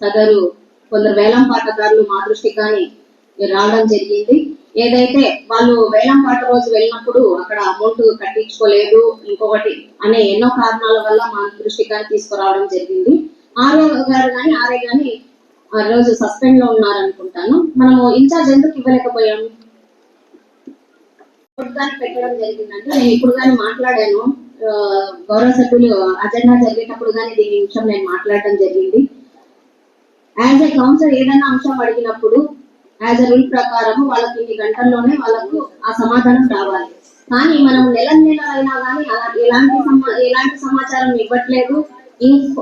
సదరు కొందరు వేలం పాటదారులు మా దృష్టికి కానీ రావడం జరిగింది. ఏదైతే వాళ్ళు వేలం పాట రోజు వెళ్ళినప్పుడు అక్కడ అమౌంట్ కట్టించుకోలేదు ఇంకొకటి అనే ఎన్నో కారణాల వల్ల మా దృష్టికి కానీ తీసుకురావడం జరిగింది. ఆరో గారు కానీ ఆర్ఏ కానీ ఆ రోజు సస్పెండ్లో ఉన్నారనుకుంటాను. మనము ఇన్ఛార్జ్ ఎందుకు ఇవ్వలేకపోయాము పెట్టడం జరిగిందంటే నేను ఇప్పుడు కానీ మాట్లాడాను. గౌరవ సభ్యులు అజెండా జరిగేటప్పుడు కానీ దీని విషయం నేను మాట్లాడడం జరిగింది. యాజ్ ఏ కౌన్సిలర్ ఏదైనా అంశం అడిగినప్పుడు యాజ్ ఎ రూల్ ప్రకారం వాళ్ళకి ఇన్ని గంటల్లోనే వాళ్ళకు ఆ సమాధానం రావాలి. కానీ మనం నెల నెల అయినా కానీ ఎలాంటి సమా- ఎలాంటి సమాచారం ఇవ్వట్లేదు.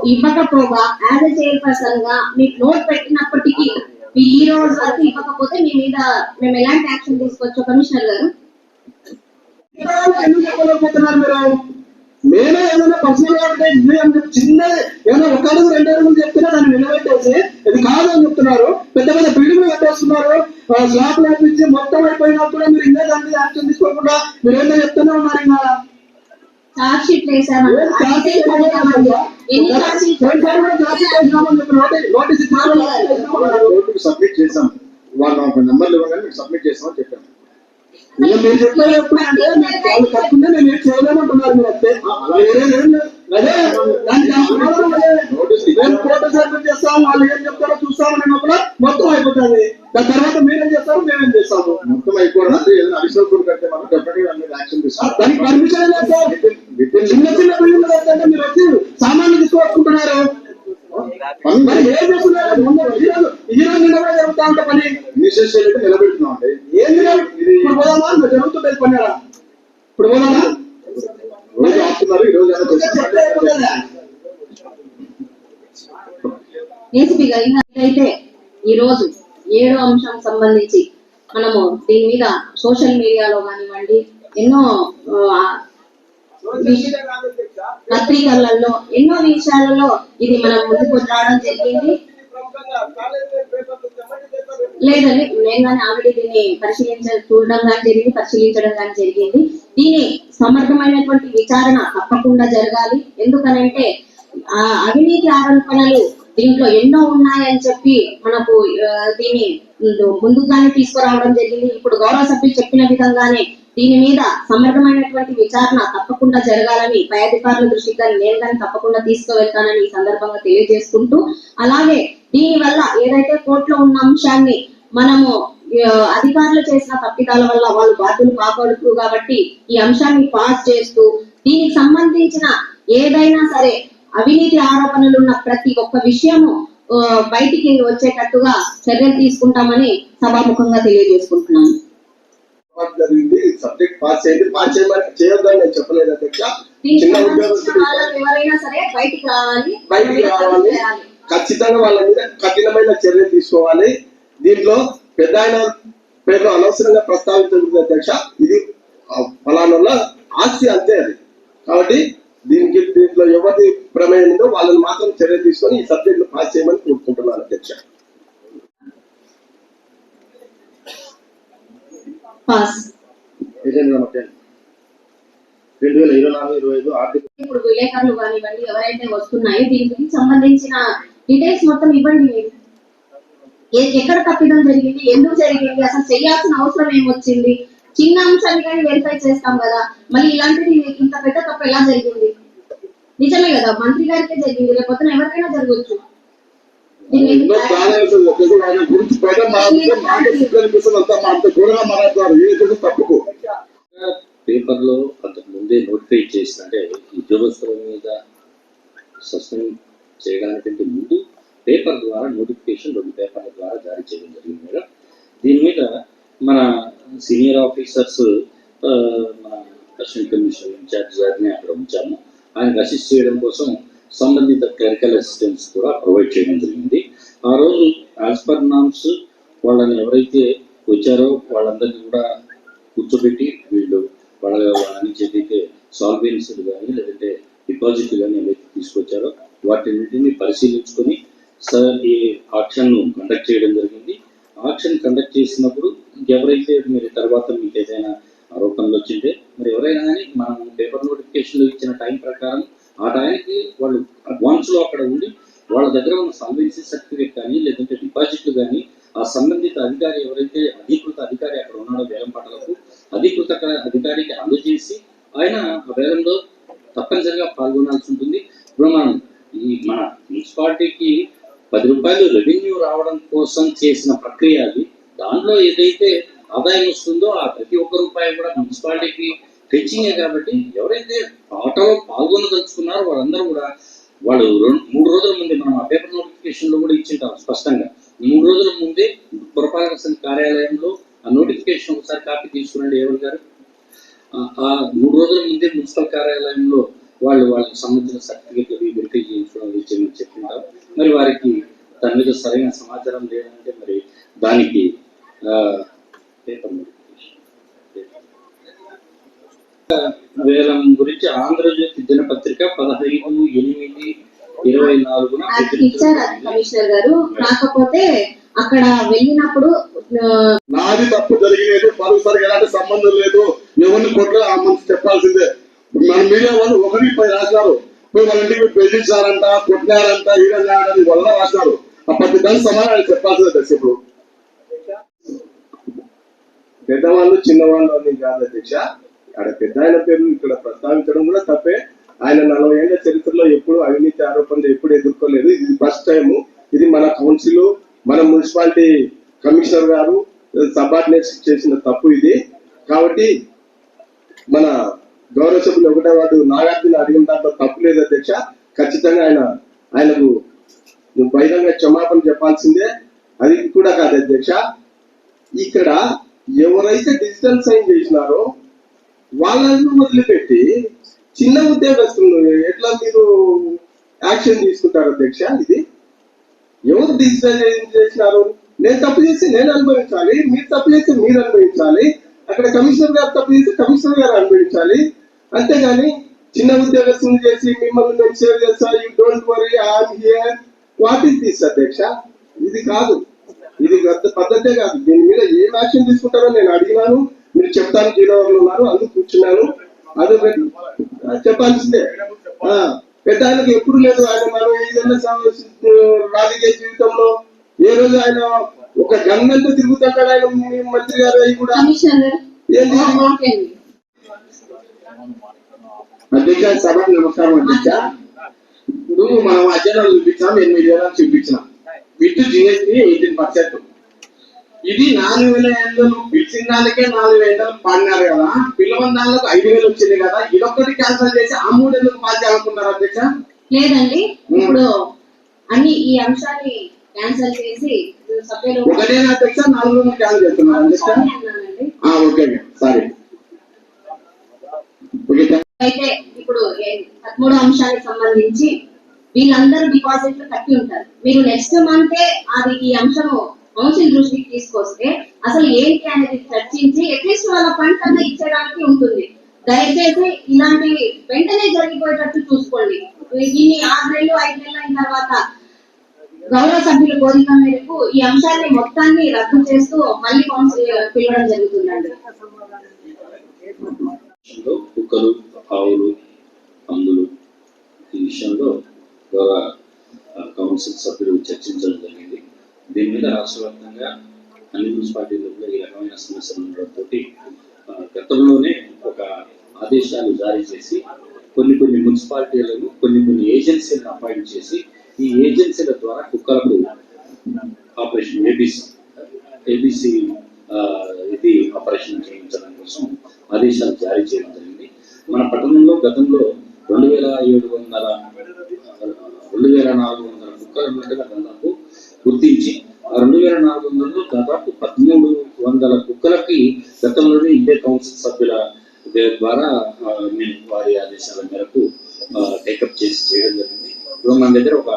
ఇవ్వకపోగా యాజ్ ఎ చైర్పర్సన్గా మీకు నోట్ పెట్టినప్పటికీ మీరు ఈ రోజు వరకు ఇవ్వకపోతే మీ మీద మేము ఎలాంటి యాక్షన్ తీసుకోవచ్చు కమిషనర్ గారు. మేమే ఏదైనా పర్సనల్గా ఉంటే ఇదే అని చెప్పి చిన్న ఏదైనా ఒక అడుగు రెండు అడుగులు చెప్తున్నా దాన్ని నిలబెట్టేసి ఇది కాదు అని చెప్తున్నారు. పెద్ద పెద్ద బిల్డింగ్లు కట్టేస్తున్నారు. స్లాబ్ లేపించి మొత్తం అయిపోయినా కూడా మీరు ఇంకా దాని మీద యాక్షన్ తీసుకోకుండా మీరు ఏంటో చెప్తూనే ఉన్నారు ఇంకా? చార్జ్ షీట్ సబ్మిట్ చేసాం. వాళ్ళు నాకు నెంబర్లు ఇవ్వగానే మీకు సబ్మిట్ చేసామని చెప్పాను ఇక మీరు ఎప్పుడంటే మీరు వాళ్ళు తప్పుంటే నేను ఏం చేయలేమంటున్నారు మీరు వస్తే వేరే ఏం లేదు. అదే దానికి కోర్టు సబ్మిట్ చేస్తాం వాళ్ళు ఏం చెప్తారో చూస్తామని లోపల మొత్తం అయిపోతుంది. దాని తర్వాత మీరేం చేస్తారు మేమేం చేస్తాము. మొత్తం అయిపోవడం ఏదైనా అడిషనల్ కడితే మనం డెఫినెట్గా దాని మీద యాక్షన్ తీసుకుంటాం దానికి పర్మిషన్ లేదు సార్. చిన్న చిన్న కట్టంటే మీరు వచ్చి సామాన్లు తీసుకొచ్చుకుంటున్నారు పని మరి ఏం చేస్తున్నారు ముందు ఈ రోజు ఈ రోజు నిలబడే జరుగుతా ఉంటే పని ఇనిషియల్ స్టేజ్ అయితే నిలబెడుతున్నాం అండి ఏం చేయాలి? ఇప్పుడు పోదామా మీరు జరుగుతుంటే పని ఆడ. ఇప్పుడు పోదామా రోజు ఆపుతున్నారు ఈ రోజు? ఏసీపీ గారు అయితే ఏడో అంశం సంబంధించి మనము దీని మీద సోషల్ మీడియాలో కానివ్వండి ఎన్నో పత్రికలలో ఎన్నో విషయాలలో ఇది మనం ముందుకు రావడం జరిగింది. లేదండి నేను కానీ ఆల్రెడీ దీన్ని పరిశీలించ చూడడం కానీ జరిగింది పరిశీలించడం కానీ జరిగింది. దీని సమర్థమైనటువంటి విచారణ తప్పకుండా జరగాలి. ఎందుకనంటే ఆ అవినీతి ఆరోపణలు దీంట్లో ఎన్నో ఉన్నాయని చెప్పి మనకు దీన్ని ముందుగానే తీసుకురావడం జరిగింది. ఇప్పుడు గౌరవ సభ్యులు చెప్పిన విధంగానే దీని మీద సమర్థమైనటువంటి విచారణ తప్పకుండా జరగాలని పై అధికారుల దృష్టికి కానీ నేను కానీ తప్పకుండా తీసుకువెళ్తానని ఈ సందర్భంగా తెలియజేసుకుంటూ అలాగే దీని వల్ల ఏదైతే కోర్టులో ఉన్న అంశాన్ని మనము అధికారులు చేసిన తప్పిదాల వల్ల వాళ్ళు బాధ్యులు కాకూడదు కాబట్టి ఈ అంశాన్ని పాస్ చేస్తూ దీనికి సంబంధించిన ఏదైనా సరే అవినీతి ఆరోపణలు ఉన్న ప్రతి ఒక్క విషయము బయటికి వచ్చేటట్టుగా చర్యలు తీసుకుంటామని సభాముఖంగా తెలియజేసుకుంటున్నాను. జరిగింది సబ్జెక్ట్ పాస్ చేయండి. పాస్ చేయమని చేయొద్దని నేను చెప్పలేదు అధ్యక్ష. చిన్న ఉద్యోగస్తులు ఎవరైనా సరే బయటికి రావాలి. బయటికి రావాలి. చేయాలి. ఖచ్చితంగా వాళ్ళ మీద కఠినమైన చర్యలు తీసుకోవాలి. దీంట్లో పెద్ద ఆయన పేరు అనవసరంగా ప్రస్తావించబడింది అధ్యక్ష. ఇది ఫలానా ఆస్తి అంతే అది. కాబట్టి దీనికి దీంట్లో ఎవరి ప్రమేయం ఉందో వాళ్ళని మాత్రం చర్య తీసుకొని ఈ సబ్జెక్ట్ పాస్ చేయమని కోరుకుంటున్నాను అధ్యక్ష. రెండు వేల ఇరవై నాలుగు ఇరవై ఐదు ఆర్థిక ఇప్పుడు విలేకరులు కానివ్వండి ఎవరైతే వస్తున్నాయో దీని గురించి సంబంధించిన డీటెయిల్స్ మొత్తం ఇవ్వండి. ఎక్కడ తప్పిదం జరిగింది? ఎందుకు జరిగింది? అసలు చేయాల్సిన అవసరం ఏమొచ్చింది? చిన్న అంశాన్ని కానీ వెరిఫై చేస్తాం కదా. మళ్ళీ ఇలాంటిది ఇంత పెద్ద తప్పు ఎలా జరిగింది? నిజమే కదా మంత్రి గారికే జరిగింది లేకపోతే ఎవరికైనా జరగవచ్చు పేపర్లో అంతకు ముందే నోటిఫై చేసిన అంటే ఉద్యోగస్తుల మీద సస్పెండ్ చేయడానికంటే ముందు పేపర్ ద్వారా నోటిఫికేషన్ రెండు పేపర్ల ద్వారా జారీ చేయడం జరిగింది మేడం. దీని మీద మన సీనియర్ ఆఫీసర్స్ మన అసిస్టెంట్ కమిషనర్ ఇన్ఛార్జ్ గారిని అక్కడ ఉంచాము. ఆయనకు అసిస్ట్ చేయడం కోసం సంబంధిత క్లరికల్ అసిస్టెంట్స్ కూడా ప్రొవైడ్ చేయడం జరిగింది. ఆ రోజు యాజ్ పర్ నామ్స్ వాళ్ళని ఎవరైతే వచ్చారో వాళ్ళందరినీ కూడా కూర్చోబెట్టి వీళ్ళు వాళ్ళ వాళ్ళని ఏదైతే సాల్వెన్సీలు కానీ లేదంటే డిపాజిట్లు కానీ ఏవైతే తీసుకొచ్చారో వాటిన్నింటినీ పరిశీలించుకొని సార్ ఈ ఆక్షన్ను కండక్ట్ చేయడం జరిగింది. ఆక్షన్ కండక్ట్ చేసినప్పుడు ఎవరైతే మీరు తర్వాత మీకు ఏదైనా ఆరోపణలు వచ్చింటే మరి ఎవరైనా కానీ మనం పేపర్ నోటిఫికేషన్లో ఇచ్చిన టైం ప్రకారం ఆ టైంకి వాళ్ళు అడ్వాన్స్లో అక్కడ ఉండి వాళ్ళ దగ్గర ఉన్న సాల్వెన్సీ సర్టిఫికేట్ కానీ లేదంటే డిపాజిట్లు కానీ ఆ సంబంధిత అధికారి ఎవరైతే అధికృత అధికారి అక్కడ ఉన్నాడో వేలం పాటలకు అధికృత అధికారికి అందజేసి ఆయన ఆ వేలంలో తప్పనిసరిగా పాల్గొనాల్సి ఉంటుంది. ఇప్పుడు మనం ఈ మన మున్సిపాలిటీకి పది రూపాయలు రెవెన్యూ రావడం కోసం చేసిన ప్రక్రియ అది. దాంట్లో ఏదైతే ఆదాయం వస్తుందో ఆ ప్రతి ఒక్క రూపాయి కూడా మున్సిపాలిటీకి ఫెచ్చింగే కాబట్టి ఎవరైతే ఆటలో పాల్గొనదలుచుకున్నారో వాళ్ళందరూ కూడా వాళ్ళు రెండు మూడు రోజుల ముందే మనం ఆ పేపర్ నోటిఫికేషన్లో కూడా ఇచ్చింటాం స్పష్టంగా. మూడు రోజుల ముందే పురపాలక సంఘ కార్యాలయంలో ఆ నోటిఫికేషన్ ఒకసారి కాపీ తీసుకురండి ఎవరు గారు. ఆ మూడు రోజుల ముందే మున్సిపల్ కార్యాలయంలో వాళ్ళు వాళ్ళకి సంబంధించిన సర్టిఫికేట్లు వెరిఫై చేయించడం అవి చేయమని చెప్తుంటారు మరి వారికి దాని మీద సరైన సమాచారం లేదంటే మరి దానికి వేలం గురించి ఆంధ్రజ్యోతి దినపత్రిక పదహైదు ఎనిమిది ఇరవై నాలుగున ఇచ్చారు కమిషనర్ గారు కాకపోతే అక్కడ వెళ్ళినప్పుడు నాది తప్పు జరిగినది మరోసారి ఎలాంటి సంబంధం లేదు. ఎవరిని కొట్ల ఆ మనిషి చెప్పాల్సిందే. మన మీడియా వాళ్ళు ఒకరి పై రాశారు. పోయి మన ఇంటికి బెదిరించారంట కొట్టినారంట ఈడన్నారని వల్ల రాశారు. అప్పటి దాని సమాధానం చెప్పాల్సిందే ఇప్పుడు. పెద్దవాళ్ళు చిన్నవాళ్ళు అని కాదు అధ్యక్ష. అక్కడ పెద్ద ఆయన పేరు ఇక్కడ ప్రస్తావించడం కూడా తప్పే. ఆయన నలభై ఏళ్ళ చరిత్రలో ఎప్పుడు అవినీతి ఆరోపణలు ఎప్పుడు ఎదుర్కోలేదు. ఇది ఫస్ట్ టైం ఇది మన కౌన్సిల్ మన మున్సిపాలిటీ కమిషనర్ గారు సబార్డినేట్స్ చేసిన తప్పు ఇది. కాబట్టి మన గౌరవ సభ్యులు ఒకటే వాడు నాగార్జున అడిగిన దాంట్లో తప్పు లేదు అధ్యక్ష. ఖచ్చితంగా ఆయన ఆయనకు బహిరంగ క్షమాపణ చెప్పాల్సిందే. అది కూడా కాదు అధ్యక్ష. ఇక్కడ ఎవరైతే డిజిటల్ సైన్ చేసినారో వాళ్ళని వదిలిపెట్టి చిన్న ఉద్యోగస్తులు ఎట్లా మీరు యాక్షన్ తీసుకుంటారు అధ్యక్ష ఇది? ఎవరు డిజిటల్ చేసినారు? నేను తప్పు చేసి నేను అనుభవించాలి మీరు తప్పు చేసి మీరు అనుభవించాలి అక్కడ కమిషనర్ గారు తప్పు చేసి కమిషనర్ గారు అనుభవించాలి. అంతేగాని చిన్న ఉద్యోగస్తులు చేసి మిమ్మల్ని నేను సేవ్ చేస్తా you don't worry I'm here what is this అధ్యక్ష? ఇది కాదు. ఇది పద్ధతే కాదు. దీని మీద ఏం యాక్షన్ తీసుకుంటారో నేను అడిగినాను. మీరు చెప్తాను జీరో లో ఉన్నారు అందుకు కూర్చున్నాను. అదే చెప్పాల్సిందే. పెద్ద ఆయనకు ఎప్పుడు లేదు ఆయన మనం ఏదైనా రాజకీయ జీవితంలో ఏ రోజు ఆయన ఒక గన్నంతా తిరుగుతుంటాడు ఆయన మంత్రి గారు అవి కూడా. అండి అధ్యక్ష సభకు నమస్కారం అధ్యక్ష ఇప్పుడు మనం అజెండాలు చూపించాం ఎనిమిది వేల చూపించినాం. With GST eighteen percent. ఇది నాలుగు వేల ఎండలు పిలిచిన దానికే నాలుగు వేల పాడినారు కదా. పిలవని దానికి ఐదు వేలు వచ్చింది కదా. ఇదొక్కటి క్యాన్సల్ చేసి ఆ మూడు ఎందుకు పాస్ చేయాలనుకున్నారు అధ్యక్ష? లేదండి. ఇప్పుడు అన్ని ఈ అంశాన్ని క్యాన్సిల్ చేసి సభ్యులు ఒకటే అధ్యక్ష? నాలుగు వేలు క్యాన్సల్ చేస్తున్నారు అధ్యక్ష? ఓకే సారీ అయితే ఇప్పుడు ఏ- పదమూడో అంశానికి సంబంధించి వీళ్ళందరూ డిపాజిట్లు కట్టి ఉంటారు. మీరు నెక్స్ట్ మంతే అది ఈ అంశము కౌన్సిల్ దృష్టికి తీసుకొస్తే అసలు ఏంటి అనేది చర్చించి అట్లీస్ట్ వాళ్ళ ఫండ్ అన్న ఇచ్చేయడానికి ఉంటుంది. దయచేసి ఇలాంటి వెంటనే జరిగిపోయేటట్టు చూసుకోండి. దీన్ని ఆరు నెలలు ఐదు నెలలు అయిన తర్వాత గౌరవ సభ్యుల కోరిక మేరకు ఈ అంశాన్ని మొత్తాన్ని రద్దు చేస్తూ మళ్ళీ కౌన్సిల్ పిలవడం జరుగుతుందండి. విషయంలో కుక్కలు ఆవులు పందులు ఈ విషయంలో కౌన్సిల్ సభ్యులు చర్చించడం జరిగింది. దీని మీద రాష్ట్ర వ్యాప్తంగా అన్ని మున్సిపాలిటీల్లో కూడా ఈ రకమైన సమస్యలు ఉండడంతో గతంలోనే ఒక ఆదేశాలు జారీ చేసి కొన్ని కొన్ని మున్సిపాలిటీలను కొన్ని కొన్ని ఏజెన్సీలను అపాయింట్ చేసి ఈ ఏజెన్సీల ద్వారా కుక్కలకు ఆపరేషన్ ఏబిసి ఏబిసి ఇది ఆపరేషన్ చేయించడం కోసం ఆదేశాలు జారీ చేయడం జరిగింది. మన పట్టణంలో గతంలో రెండు వేల ఏడు వందల రెండు వేల నాలుగు వందల కుక్కలు ఉన్నట్టుగా దాదాపు గుర్తించి ఆ రెండు వేల నాలుగు వందలలో దాదాపు పదమూడు వందల కుక్కలకి గతంలోనే ఇదే కౌన్సిల్ సభ్యుల ద్వారా నేను వారి ఆదేశాల మేరకు టేకప్ చేసి చేయడం జరిగింది. ఇప్పుడు మన దగ్గర ఒక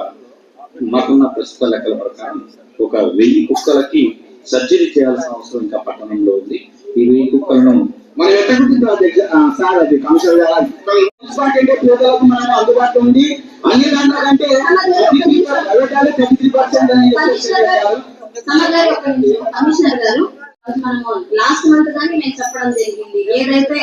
మాకున్న ప్రస్తుత లెక్కల ప్రకారం ఒక వెయ్యి కుక్కలకి సర్జరీ చేయాల్సిన అవసరం ఇంకా పట్టణంలో ఉంది ఈ వెయ్యి కుక్కలను మనం ఎక్కడ కూర్చుంటాం కాదు అది కమిషనర్ అంటే పేదలకు మనం అందుబాటులో ఉంది అన్ని దాంట్లో కంటే ప్రైవేట్ థర్టీ త్రీ పర్సెంట్ అని కమిషనర్ గారు మనము లాస్ట్ మంత్ కానీ నేను చెప్పడం జరిగింది. ఏదైతే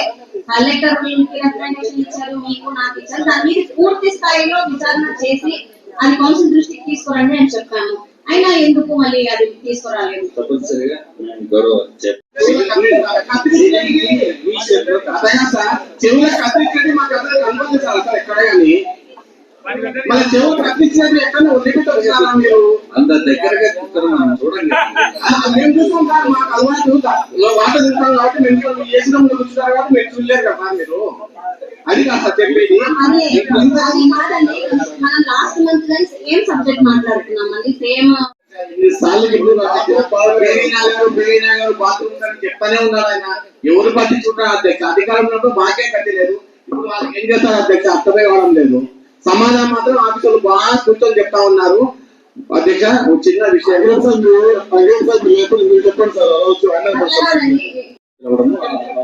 కలెక్టర్ రిప్రజెంటేషన్ ఇచ్చారు మీకు నాకు ఇచ్చారు దాని మీద పూర్తి స్థాయిలో విచారణ చేసి అది కౌన్సిల్ దృష్టికి తీసుకురండి అని చెప్పాను. అయినా ఎందుకు మళ్ళీ అది తీసుకురాలేదు? తప్పనిసరిగా అంత దగ్గరగా చూస్తారు మనం చూడండి. మేము చూస్తాం సార్ మాకు అలవాటు వాటర్ చూస్తాం కాబట్టి మేము చేసిన కూర్చున్నారు కాబట్టి మీరు చూడలేరు కదా మీరు అది కాదు సార్ చెప్పేది అదే అది కాదండి మనం లాస్ట్ మంత్ కానీ సేమ్ సబ్జెక్ట్ మాట్లాడుతున్నాం. అండి ఉన్నారు ఆయన. ఎవరు పట్టించుకుంటారు అధ్యక్ష? అధికారం ఉన్నప్పుడు మాకే కట్టలేదు. ఇప్పుడు వాళ్ళకి ఏం చేస్తారు అధ్యక్ష? అర్థమే కావడం లేదు. సమాధానం మాత్రం ఆఫీసులు బాగా కూర్చొని చెప్తా ఉన్నారు. అధ్యక్ష చిన్న విషయం. చెప్పండి సార్. ఇవ్వడము,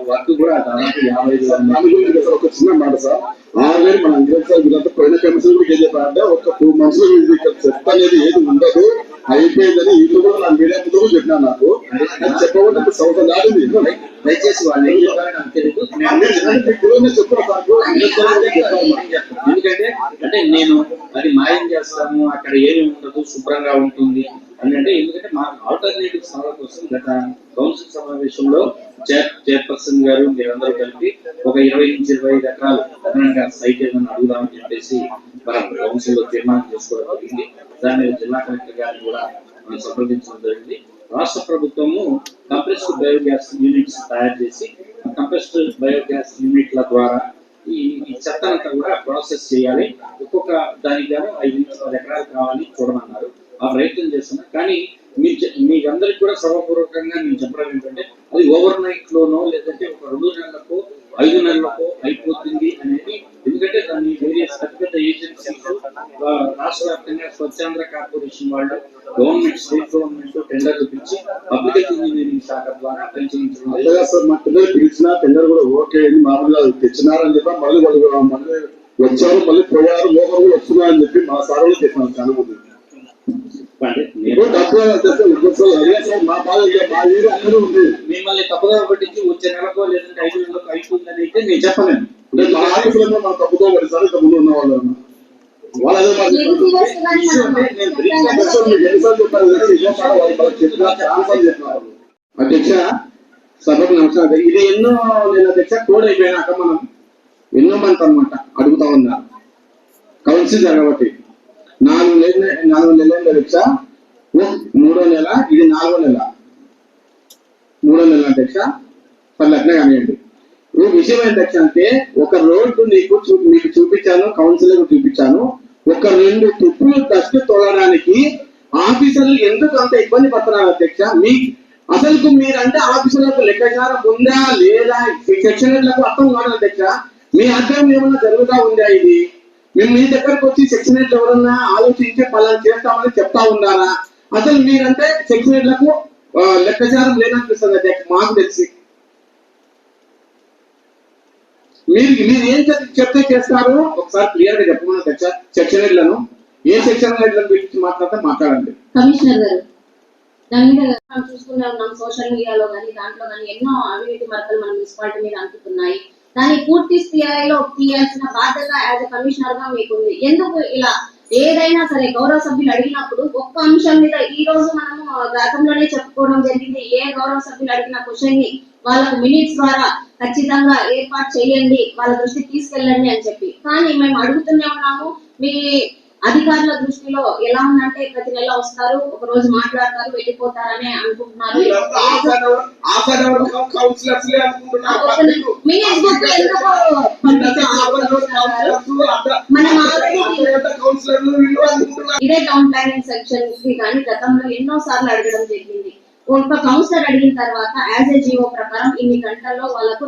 వర్క్ కూడా దాదాపు యాభై ఐదు వందల ఒక చిన్న మాట సార్. ఆల్రెడీ మన అంగ్రేజ్ సార్ వీళ్ళంతా పోయిన కమిషన్ కూడా ఏం చెప్పారంటే ఒక టూ మంత్స్ ఇక్కడ చెత్త అనేది ఏది ఉండదు. అయిపోయిందని ఇల్లు కూడా నా మీడియా ముందు చెప్పినా నాకు. అది చెప్పకపోతే ఇప్పుడు సంవత్సరం దాటింది దయచేసి వాళ్ళు ఏం ఎందుకంటే అంటే నేను అది మాయం చేస్తాము అక్కడ ఏమి ఉండదు శుభ్రంగా ఉంటుంది. అంటే ఎందుకంటే మా ఆల్టర్నేటివ్ సభల కోసం గత కౌన్సిల్ సమావేశంలో చైర్ చైర్పర్సన్ గారు మీరందరూ కలిపి ఒక ఇరవై నుంచి ఇరవై ఐదు ఎకరాలు అదనంగా సైట్ ఏమైనా అడుగుదామని చెప్పేసి మనం కౌన్సిల్లో తీర్మానం చేసుకోవడం జరిగింది. దాని జిల్లా కలెక్టర్ గారిని కూడా మనం సంప్రదించడం జరిగింది. రాష్ట్ర ప్రభుత్వము కంప్రెస్డ్ బయోగ్యాస్ యూనిట్స్ తయారు చేసి కంప్రెస్డ్ బయోగ్యాస్ యూనిట్ల ద్వారా ఈ ఈ చెత్తనంతా కూడా ప్రాసెస్ చేయాలి. ఒక్కొక్క దానికి గాను ఐదు నుంచి పది ఎకరాలు కావాలి చూడమన్నారు. ఆ ప్రయత్నం చేస్తున్నా. కానీ మీ మీకందరికి కూడా సభాపూర్వకంగా నేను చెప్పడం ఏంటంటే అది ఓవర్ నైట్ లోనో లేదంటే ఒక రెండు నెలలకు ఐదు నెలలకు అయిపోతుంది అనేది. ఎందుకంటే దాన్ని వేరియస్ పెద్ద ఏజెన్సీస్ రాష్ట్ర వ్యాప్తంగా స్వచ్ఛాంధ్ర కార్పొరేషన్ వాళ్ళు గవర్నమెంట్ స్టేట్ గవర్నమెంట్ టెండర్లు పిలిచి పబ్లిక్ ఇంజనీరింగ్ శాఖ ద్వారా పరిశీలించడం. సార్ మా పిల్లలు పిలిచినా టెండర్ కూడా ఓకే అని మామూలుగా తెచ్చినారని చెప్పి మళ్ళీ వాళ్ళు మళ్ళీ వచ్చారు మళ్ళీ పోయారు లోపల కూడా వస్తున్నారని చెప్పి మా సార్ వాళ్ళు చెప్పాను చాలా మంది. మిమ్మల్ని తప్పుగా పట్టించి వచ్చే నెలకో లేదంటే ఐదు నెలలకు అయిపోతుందని అయితే నేను చెప్పలేను. తప్పుతో ఉన్న వాళ్ళు. అధ్యక్ష, సభకు నమస్కారం ఇది ఎన్నో నేను అధ్యక్ష కోడ్ అయిపోయినాక మనం ఎన్నో మంత్ అన్నమాట అడుగుతా ఉన్నారు కౌన్సిల్ జరగబట్టి. నాలుగు నెలలు నాలుగు నెలలు అధ్యక్ష మూడో నెల ఇది నాలుగో నెల. మూడో నెల అధ్యక్ష పది కానివ్వండి ఈ విషయం ఏంటక్ష అంటే ఒక రోడ్డు నీకు చూ మీకు చూపించాను కౌన్సిలర్ చూపించాను. ఒక రెండు తుప్పులు డస్ట్ తోలడానికి ఆఫీసర్లు ఎందుకు అంత ఇబ్బంది పడుతున్నారు అధ్యక్ష? మీ అసలు మీరంటే ఆఫీసర్లకు లెక్కచారం ఉందా లేదా? సెక్షన్లకు అర్థం కాదు అధ్యక్ష. మీ అర్థం ఏమన్నా జరుగుతా ఉందా ఇది? మేము మీ దగ్గరకు వచ్చి సెక్షనర్లు ఎవరన్నా ఆలోచించి పలానా చేస్తామని చెప్తా ఉన్నారా? అసలు మీరంటే సెక్షన్ ఆ, లెక్కచారం లేదనిపిస్తుంది అధ్యక్ష మాకు తెలిసి. మీరు మీరు ఏం చెప్తే చేస్తారు? ఒకసారి క్లియర్గా చెప్పమని సెక్షన్ హెడ్లను ఏ సెక్షన్ హెడ్లను గురించి మాట్లాడితే మాట్లాడండి. కమిషనర్ గారు దాని మీద మనం సోషల్ మీడియాలో కానీ దాంట్లో కానీ ఎన్నో అవినీతి మరకలు మన మున్సిపాలిటీ మీద అంటుతున్నాయి. దాన్ని పూర్తి స్థాయిలో తీయాల్సిన బాధ్యత యాజ్ ఎ కమిషనర్గా మీకుంది. ఎందుకు ఇలా ఏదైనా సరే గౌరవ సభ్యులు అడిగినప్పుడు ఒక్క అంశం మీద ఈ రోజు మనము గతంలోనే చెప్పుకోవడం జరిగింది. ఏ గౌరవ సభ్యులు అడిగిన క్వశ్చన్ని వాళ్ళకు మినిట్స్ ద్వారా ఖచ్చితంగా ఏర్పాటు చేయండి. వాళ్ళ దృష్టికి తీసుకెళ్ళండి అని చెప్పి. కానీ మేము అడుగుతూనే ఉన్నాము. మీ అధికారుల దృష్టిలో ఎలా ఉందంటే ప్రతి నెల వస్తారు ఒక రోజు మాట్లాడతారు వెళ్ళిపోతారని అనుకుంటున్నారు? మనం ఇదే టౌన్ ప్లానింగ్ సెక్షన్కి కానీ గతంలో ఎన్నో సార్లు అడగడం జరిగింది. ఒక కౌన్సిలర్ అడిగిన తర్వాత యాజ్ ఏ జీవో ప్రకారం ఇన్ని గంటల్లో వాళ్ళకు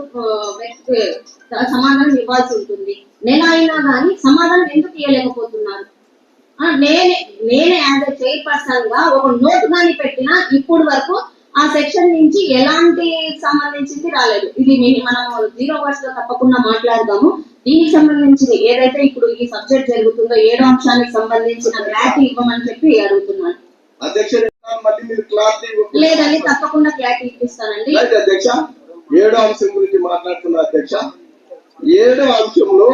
సమాధానం ఇవ్వాల్సి ఉంటుంది. నెల అయినా కానీ సమాధానం ఎందుకు ఇవ్వలేకపోతున్నారు? నేనే నేనే యాజ్ ఎ చైర్పర్సన్గా ఒక నోట్ కానీ పెట్టినా ఇప్పుడు వరకు ఆ సెక్షన్ నుంచి ఎలాంటి సంబంధించింది రాలేదు. ఇది మనం జీరో వర్డ్స్లో తప్పకుండా మాట్లాడదాము. దీనికి సంబంధించింది ఏదైతే ఇప్పుడు ఈ సబ్జెక్ట్ జరుగుతుందో ఏడో అంశానికి సంబంధించిన క్లారిటీ ఇవ్వమని చెప్పి అడుగుతున్నాను. లేదండి తప్పకుండా క్లారిటీ ఇప్పిస్తానండి. అధ్యక్ష ఏడో అంశం గురించి మాట్లాడుతున్న అధ్యక్ష ఏడో అంశంలో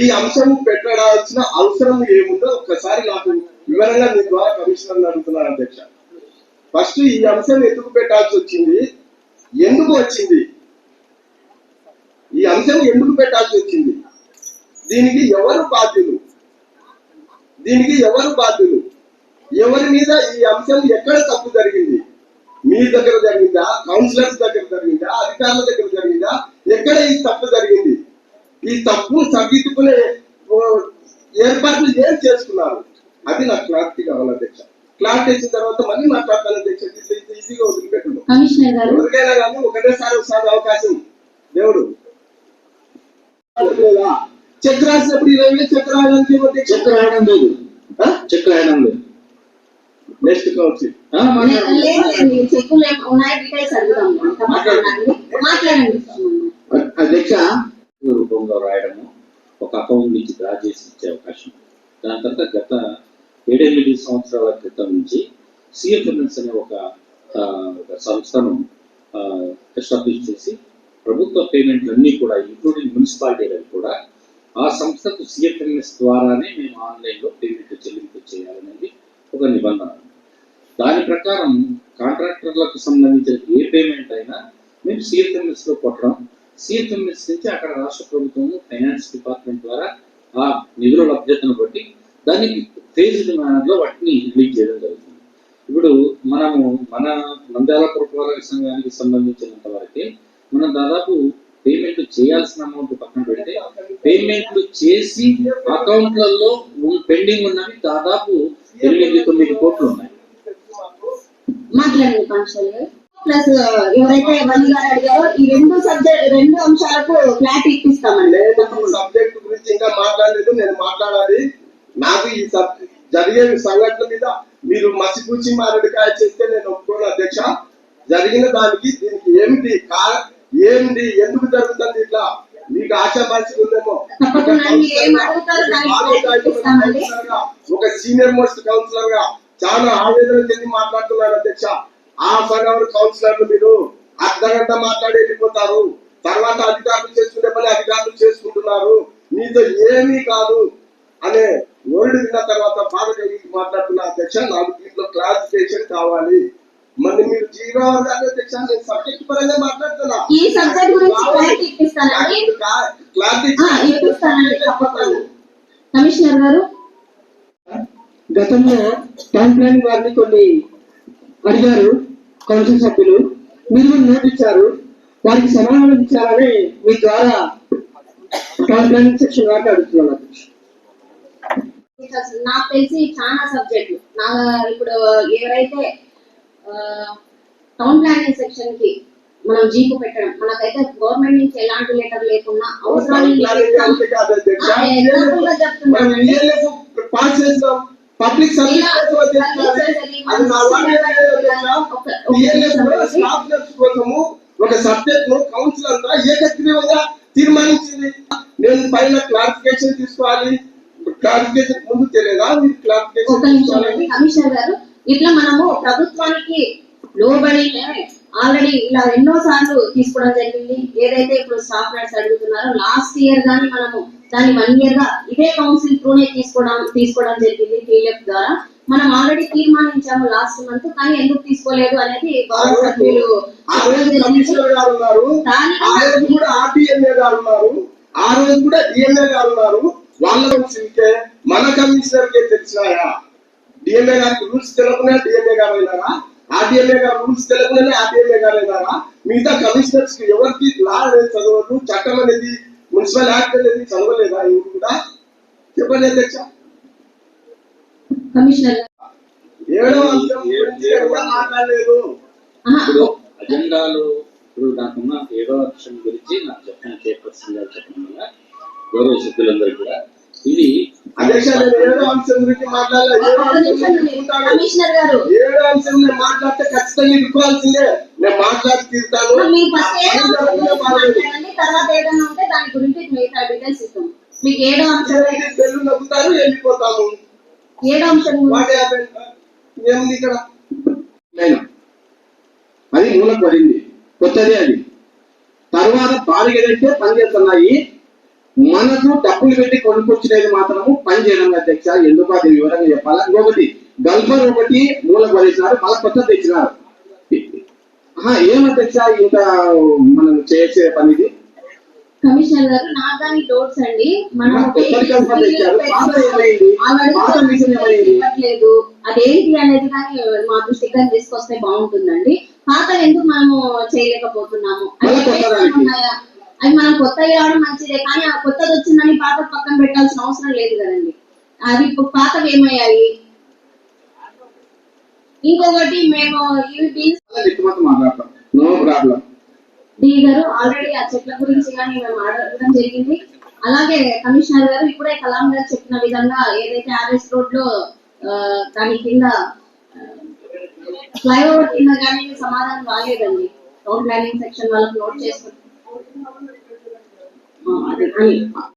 ఈ అంశం పెట్టడాల్సిన అవసరం ఏముందో ఒక్కసారి నాకు వివరంగా మీ ద్వారా కమిషనర్ అడుగుతున్నాను అధ్యక్ష. ఫస్ట్ ఈ అంశం ఎందుకు పెట్టాల్సి వచ్చింది? ఎందుకు వచ్చింది? ఈ అంశం ఎందుకు పెట్టాల్సి వచ్చింది? దీనికి ఎవరు బాధ్యులు? దీనికి ఎవరు బాధ్యులు? ఎవరి మీద ఈ అంశం ఎక్కడ తప్పు జరిగింది? మీ దగ్గర జరిగిందా? కౌన్సిలర్స్ దగ్గర జరిగిందా? అధికారుల దగ్గర జరిగిందా? ఎక్కడ ఈ తప్పు జరిగింది? ఈ తప్పు సరిదిద్దుకునే ఏర్పాట్లు ఏం చేసుకున్నారు? అది నాకు క్లారిటీ కావాలి అధ్యక్ష క్లారిటీ ఇచ్చిన తర్వాత మళ్ళీ మాట్లాడతాను అధ్యక్ష ఈజీగా గారు. ఎవరికైనా కానీ ఒకటేసారి ఒకసారి అవకాశం. దేవుడు. చెక్ రాసినప్పుడు ఇరవై వేలు చెక్ రాయడానికి ఏమో చెక్ రాయడం లేదు. చెక్ రాయడం లేదు. నెక్స్ట్ కౌన్సిల్ అధ్యక్ష రూపంలో రాయడము ఒక అకౌంట్ నుంచి డ్రా చేసి ఇచ్చే అవకాశం దాని తర్వాత గత ఏడెనిమిది సంవత్సరాల క్రితం నుంచి సిఎఫ్ఎంఎస్ అనే ఒక సంస్థను ఎస్టాబ్లిష్ చేసి ప్రభుత్వ పేమెంట్లన్నీ కూడా ఇంక్లూడింగ్ మున్సిపాలిటీలకు కూడా ఆ సంస్థకు సిఎఫ్ఎంఎస్ ద్వారానే మేము ఆన్లైన్లో పేమెంట్ చెల్లింపు చేయాలనేది ఒక నిబంధన దాని ప్రకారం కాంట్రాక్టర్లకు సంబంధించిన ఏ పేమెంట్ అయినా మేము సిఎఫ్ఎంఎస్లో కొట్టడం సిఎఫ్ఎంఎస్ నుంచి అక్కడ రాష్ట్ర ప్రభుత్వం ఫైనాన్స్ డిపార్ట్మెంట్ ద్వారా ఆ నిధుల లభ్యతను బట్టి దాన్ని ఫేజ్డ్ మేనర్లో వాటిని రిలీజ్ చేయడం జరుగుతుంది. ఇప్పుడు మనము మన నంద్యాల పురపాలక సంఘానికి సంబంధించినంత వరకే మనం దాదాపు పేమెంట్ చేయాల్సిన అమౌంట్ పక్కన పెడితే పేమెంట్లు చేసి అకౌంట్లలో పెండింగ్ ఉన్నవి దాదాపు ఎనిమిది తొమ్మిది కోట్లు ఉన్నాయి. మాట్లాడండి ప్లస్ ఎవరైతే వల్లి గారు అడిగారో ఈ రెండు సబ్జెక్ట్ రెండు అంశాలకు క్లారిటీ ఇప్పిస్తామండి. సబ్జెక్ట్ గురించి ఇంకా మాట్లాడలేదు నేను మాట్లాడాలి. నాకు ఈ సబ్ జరిగే సంఘటన మీద మీరు మసిపూచి మారడికాయ చేస్తే నేను ఒప్పుకోను అధ్యక్ష. జరిగిన దానికి దీనికి ఏమిటి ఏమిటి ఎందుకు జరుగుతుంది ఇట్లా? మీకు ఆశాభాష ఉందేమో. ఒక సీనియర్ మోస్ట్ కౌన్సిలర్గా చాలా ఆవేదన చెంది మాట్లాడుతున్నారు అధ్యక్ష. హాఫ్ అన్ అవర్ కౌన్సిలర్లు మీరు అర్ధ గంట మాట్లాడి వెళ్ళిపోతారు. తర్వాత అధికారులు చేసుకునే పని అధికారులు చేసుకుంటున్నారు. మీతో ఏమీ కాదు అనే వర్డ్ విన్న తర్వాత బాధ కలిగి మాట్లాడుతున్న అధ్యక్ష నాకు దీంట్లో క్లారిఫికేషన్ కావాలి. మరి మీరు జీవన అధ్యక్ష నేను సబ్జెక్ట్ పరంగా మాట్లాడుతున్నా. ఈ సబ్జెక్ట్ గురించి క్లారిటీ ఇప్పిస్తానండి. క్లారిటీ ఆ, ఇప్పిస్తానండి తప్పకుండా. కమిషనర్ గారు. గతంలో టౌన్ ప్లానింగ్ వారిని కొన్ని అడిగారు కౌన్సిల్ సభ్యులు. మీరు కూడా నోట్ ఇచ్చారు. వారికి సమాధానం ఇచ్చారని మీ ద్వారా టౌన్ ప్లానింగ్ సెక్షన్ వారికి అడుగుతున్నాను నాకు తెలిసి చాలా సబ్జెక్టులు. నా ఇప్పుడు ఎవరైతే టౌన్ ప్లానింగ్ సెక్షన్కి మనం జీపు పెట్టడం మనకైతే గవర్నమెంట్ నుంచి ఎలాంటి లెటర్ లేకున్నా అవసరం ఎగ్జాంపుల్ పబ్లిక్ సర్వీస్ కోసము ఒక సబ్జెక్ట్ను కౌన్సిల్ అంతా ఏకగ్రీవంగా తీర్మానించింది. నేను పైన క్లారిఫికేషన్ తీసుకోవాలి. క్లారిఫికేషన్ ముందు తెలియదా? మీరు క్లారిఫికేషన్ ఇట్లా మనము ప్రభుత్వానికి లోబడి ఆల్రెడీ ఇలా ఎన్నో సార్లు తీసుకోవడం జరిగింది. ఏదైతే ఇప్పుడు స్టాఫ్ నర్స్ అడుగుతున్నారో లాస్ట్ ఇయర్ గానీ మనము దాన్ని వన్ ఇయర్గా ఇదే కౌన్సిల్ త్రూనే తీసుకోవడం తీసుకోవడం జరిగింది టీఎఫ్ ద్వారా. మనం ఆల్రెడీ తీర్మానించాము లాస్ట్ మంత్ కానీ ఎందుకు తీసుకోలేదు అనేది సభ్యులు ఆ రోజు కూడా ఉన్నారు. డిఎంఏ గారు వాళ్ళ మన కమిషనర్ కే తెలిసినాయా డిఎంఏ గారికి రూల్స్ తెలకునే డిఎంఏ గారు అయినారా? ఆర్డిఎంఏ గారు రూల్స్ తెలకునే ఆర్డిఎంఏ గారు అయినారా మిగతా కమిషనర్స్కి ఎవరికి లా అనేది చదవదు చట్టం అనేది మున్సిపల్ యాక్ట్ అనేది చదవలేదా? ఇవి కూడా చెప్పండి అధ్యక్ష. కమిషనర్ గారు. ఏడో అంశం కూడా మాట్లాడలేదు? అజెండాలో ఇప్పుడు నాకున్న ఏడో అంశం గురించి నాకు చెప్పిన చైర్పర్సన్ గారు చెప్పడం వల్ల గౌరవ సభ్యులందరూ కూడా ఇది. కమిషనర్ గారు. ఏడో అంశం నేను మాట్లాడితే ఖచ్చితంగా నేను మాట్లాడి తర్వాత ఏదైనా ఉంటే దాని గురించి మిగతా డీటెయిల్స్ ఇస్తాం. మీకు ఏడో అంశం చూడండి, బెల్లు నవ్వుతారు వెళ్ళిపోతాము. ఏడో అంశం? ఏముంది ఇక్కడ? నేను. అది మూలకు పడింది కొత్తది అది. తర్వాత బాలిగలంటే పనిచేస్తున్నాయి. మనకు డబ్బులు పెట్టి కొనుక్కొచ్చినది మాత్రము పని చేయడం అధ్యక్ష. ఎందుకు అది వివరంగా చెప్పాలా? ఇంకొకటి గల్ఫర్ ఒకటి మూలకు పడేసినారు మళ్ళీ కొత్త తెచ్చినారు. ఆహా, ఏం అధ్యక్ష ఇంకా మనం చేసే పనిది? కమిషనర్ గారు డౌట్స్ అండి. మనం? ఇవ్వట్లేదు. అదేంటి అనేది కానీ మా దృష్టికి కానీ తీసుకొస్తే బాగుంటుందండి. పాత ఎందుకు మనము చేయలేకపోతున్నాము? కొత్త? అవి మనం కొత్తగా రావడం మంచిదే కానీ ఆ కొత్తది వచ్చిందని పాత పక్కన పెట్టాల్సిన అవసరం లేదు కదండి. అవి ఇప్పుడు పాతవి ఏమయ్యాయి? ఇంకొకటి మేము డి గారు ఆల్రెడీ ఆ చెట్ల గురించి కానీ మేము అడగడం జరిగింది. అలాగే కమిషనర్ గారు ఇప్పుడే కలాం గారు చెప్పిన విధంగా ఏదైతే ఆర్ఎస్ రోడ్లో దాని కింద ఫ్లైఓవర్ కింద కానీ సమాధానం రాలేదండి. టౌన్ ప్లానింగ్ సెక్షన్ వాళ్ళకి నోట్ చేసుకుంటాం అదే అని